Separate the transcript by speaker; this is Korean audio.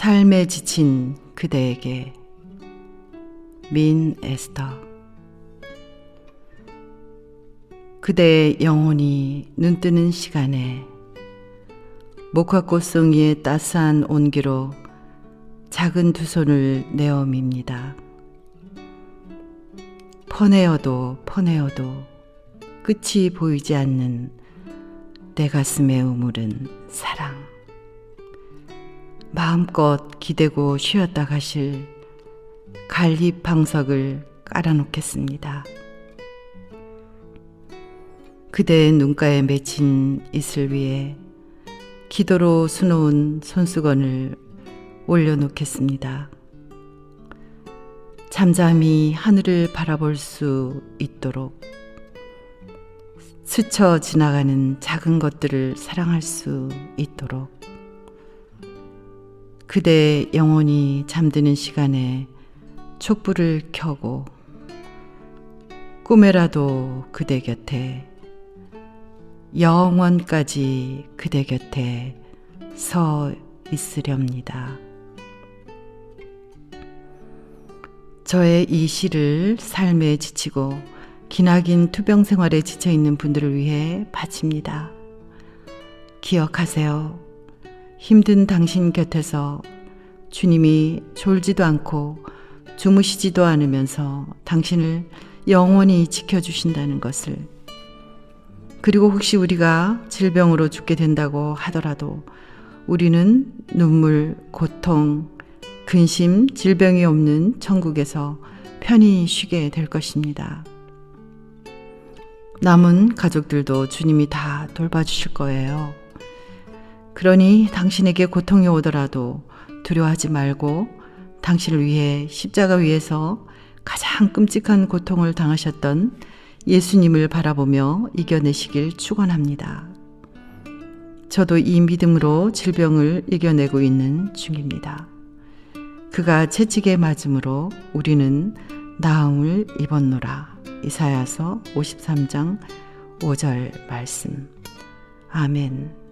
Speaker 1: 삶에 지친 그대에게 민 에스터 그대의 영혼이 눈뜨는 시간에 목화꽃송이의 따스한 온기로 작은 두 손을 내어 밉니다. 퍼내어도 퍼내어도 끝이 보이지 않는 내 가슴에 우물은 사랑. 마음껏 기대고 쉬었다 가실 갈잎 방석을 깔아놓겠습니다. 그대의 눈가에 맺힌 이슬 위에 기도로 수놓은 손수건을 올려놓겠습니다. 잠잠히 하늘을 바라볼 수 있도록 스쳐 지나가는 작은 것들을 사랑할 수 있도록 그대의 영혼이 잠드는 시간에 촛불을 켜고 꿈에라도 그대 곁에 영원까지 그대 곁에 서 있으렵니다. 저의 이 시를 삶에 지치고 기나긴 투병 생활에 지쳐 있는 분들을 위해 바칩니다. 기억하세요. 힘든 당신 곁에서 주님이 졸지도 않고 주무시지도 않으면서 당신을 영원히 지켜주신다는 것을 그리고 혹시 우리가 질병으로 죽게 된다고 하더라도 우리는 눈물, 고통, 근심, 질병이 없는 천국에서 편히 쉬게 될 것입니다. 남은 가족들도 주님이 다 돌봐주실 거예요. 그러니 당신에게 고통이 오더라도 두려워하지 말고 당신을 위해 십자가 위에서 가장 끔찍한 고통을 당하셨던 예수님을 바라보며 이겨내시길 축원합니다. 저도 이 믿음으로 질병을 이겨내고 있는 중입니다. 그가 채찍에 맞음으로 우리는 나음을 입었노라. 이사야서 53장 5절 말씀. 아멘.